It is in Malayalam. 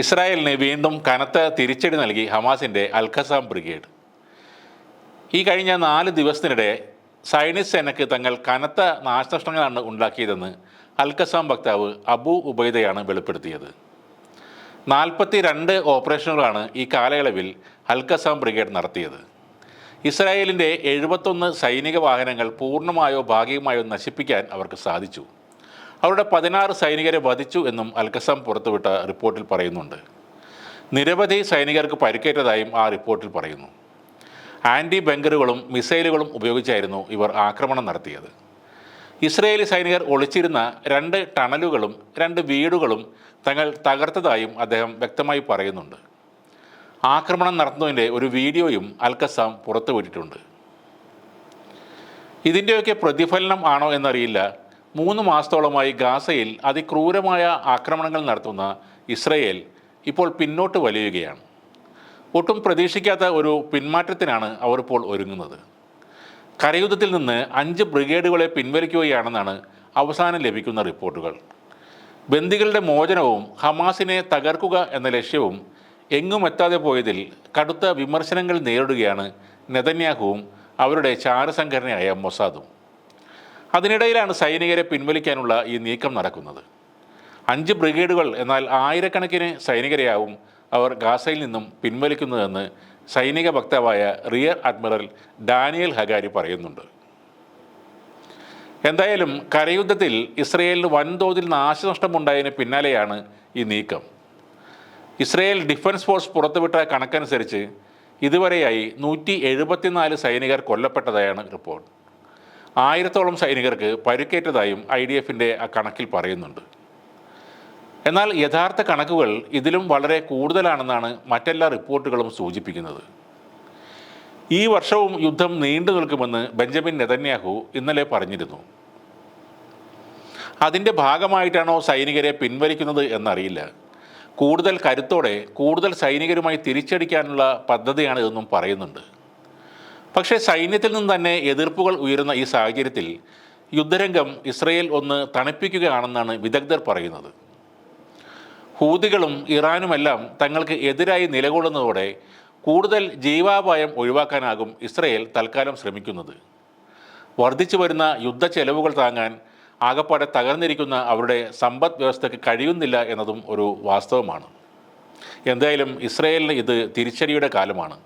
ഇസ്രായേലിന് വീണ്ടും കനത്ത തിരിച്ചടി നൽകി ഹമാസിന്റെ അൽഖസാം ബ്രിഗേഡ്. ഈ കഴിഞ്ഞ നാല് ദിവസത്തിനിടെ സൈനിസ് സേനയ്ക്ക് തങ്ങൾ കനത്ത നാശനഷ്ടങ്ങളാണ് ഉണ്ടാക്കിയതെന്ന് അൽഖസാം വക്താവ് അബു ഉബൈദയാണ് വെളിപ്പെടുത്തിയത്. നാൽപ്പത്തി രണ്ട് ഓപ്പറേഷനുകളാണ് ഈ കാലയളവിൽ അൽഖസാം ബ്രിഗേഡ് നടത്തിയത്. ഇസ്രായേലിന്റെ എഴുപത്തൊന്ന് സൈനിക വാഹനങ്ങൾ പൂർണമായോ ഭാഗികമായോ നശിപ്പിക്കാൻ അവർക്ക് സാധിച്ചു. അവരുടെ പതിനാറ് സൈനികരെ വധിച്ചു എന്നും അൽഖസാം പുറത്തുവിട്ട റിപ്പോർട്ടിൽ പറയുന്നുണ്ട്. നിരവധി സൈനികർക്ക് പരിക്കേറ്റതായും ആ റിപ്പോർട്ടിൽ പറയുന്നു. ആന്റി ബങ്കറുകളും മിസൈലുകളും ഉപയോഗിച്ചായിരുന്നു ഇവർ ആക്രമണം നടത്തിയത്. ഇസ്രയേലി സൈനികർ ഒളിച്ചിരുന്ന രണ്ട് ടണലുകളും രണ്ട് വീടുകളും തങ്ങൾ തകർത്തതായും അദ്ദേഹം വ്യക്തമായി പറയുന്നുണ്ട്. ആക്രമണം നടത്തുന്നതിന്റെ ഒരു വീഡിയോയും അൽക്കസാം പുറത്തുവിട്ടിട്ടുണ്ട്. ഇതിന്റെയൊക്കെ പ്രതിഫലനം ആണോ എന്നറിയില്ല. മൂന്ന് മാസത്തോളമായി ഗാസയിൽ അതിക്രൂരമായ ആക്രമണങ്ങൾ നടത്തുന്ന ഇസ്രയേൽ ഇപ്പോൾ പിന്നോട്ട് വലിയുകയാണ്. ഒട്ടും പ്രതീക്ഷിക്കാത്ത ഒരു പിന്മാറ്റത്തിനാണ് അവർ ഇപ്പോൾ ഒരുങ്ങുന്നത്. കരയുദ്ധത്തിൽ നിന്ന് അഞ്ച് ബ്രിഗേഡുകളെ പിൻവലിക്കുകയാണെന്നാണ് അവസാനം ലഭിക്കുന്ന റിപ്പോർട്ടുകൾ. ബന്ദികളുടെ മോചനവും ഹമാസിനെ തകർക്കുക എന്ന ലക്ഷ്യവും എങ്ങും എത്താതെ പോയതിൽ കടുത്ത വിമർശനങ്ങൾ നേരിടുകയാണ് നെതന്യാഹുവും അവരുടെ ചാരസംഘടനയായ മൊസാദും. അതിനിടയിലാണ് സൈനികരെ പിൻവലിക്കാനുള്ള ഈ നീക്കം നടക്കുന്നത്. അഞ്ച് ബ്രിഗേഡുകൾ എന്നാൽ ആയിരക്കണക്കിന് സൈനികരെയാവും അവർ ഗാസയിൽ നിന്നും പിൻവലിക്കുന്നതെന്ന് സൈനിക വക്താവായ റിയർ അഡ്മിറൽ ഡാനിയൽ ഹഗാരി പറയുന്നുണ്ട്. എന്തായാലും കരയുദ്ധത്തിൽ ഇസ്രയേലിന് വൻതോതിൽ നാശനഷ്ടമുണ്ടായതിന് പിന്നാലെയാണ് ഈ നീക്കം. ഇസ്രയേൽ ഡിഫൻസ് ഫോഴ്സ് പുറത്തുവിട്ട കണക്കനുസരിച്ച് ഇതുവരെയായി നൂറ്റി സൈനികർ കൊല്ലപ്പെട്ടതായാണ് റിപ്പോർട്ട്. ആയിരത്തോളം സൈനികർക്ക് പരുക്കേറ്റതായും ഐ ഡി എഫിന്റെ ആ കണക്കിൽ പറയുന്നുണ്ട്. എന്നാൽ യഥാർത്ഥ കണക്കുകൾ ഇതിലും വളരെ കൂടുതലാണെന്നാണ് മറ്റെല്ലാ റിപ്പോർട്ടുകളും സൂചിപ്പിക്കുന്നത്. ഈ വർഷവും യുദ്ധം നീണ്ടു നിൽക്കുമെന്ന് ബെഞ്ചമിൻ നെതന്യാഹു ഇന്നലെ പറഞ്ഞിരുന്നു. അതിന്റെ ഭാഗമായിട്ടാണോ സൈനികരെ പിൻവലിക്കുന്നത് എന്നറിയില്ല. കൂടുതൽ കരുത്തോടെ കൂടുതൽ സൈനികരുമായി തിരിച്ചടിക്കാനുള്ള പദ്ധതിയാണ് ഇതെന്നും പറയുന്നുണ്ട്. പക്ഷേ സൈന്യത്തിൽ നിന്ന് തന്നെ എതിർപ്പുകൾ ഉയരുന്ന ഈ സാഹചര്യത്തിൽ യുദ്ധരംഗം ഇസ്രയേൽ ഒന്ന് തണുപ്പിക്കുകയാണെന്നാണ് വിദഗ്ധർ പറയുന്നത്. ഹൂതികളും ഇറാനുമെല്ലാം തങ്ങൾക്ക് എതിരായി നിലകൊള്ളുന്നതോടെ കൂടുതൽ ജീവാപായം ഒഴിവാക്കാനാകും ഇസ്രയേൽ തൽക്കാലം ശ്രമിക്കുന്നത്. വർദ്ധിച്ചു വരുന്ന യുദ്ധ ചെലവുകൾ താങ്ങാൻ ആകപ്പാടെ തകർന്നിരിക്കുന്ന അവരുടെ സമ്പദ് വ്യവസ്ഥയ്ക്ക് കഴിയുന്നില്ല എന്നതും ഒരു വാസ്തവമാണ്. എന്തായാലും ഇസ്രയേലിന് ഇത് തിരിച്ചടിയുടെ കാലമാണ്.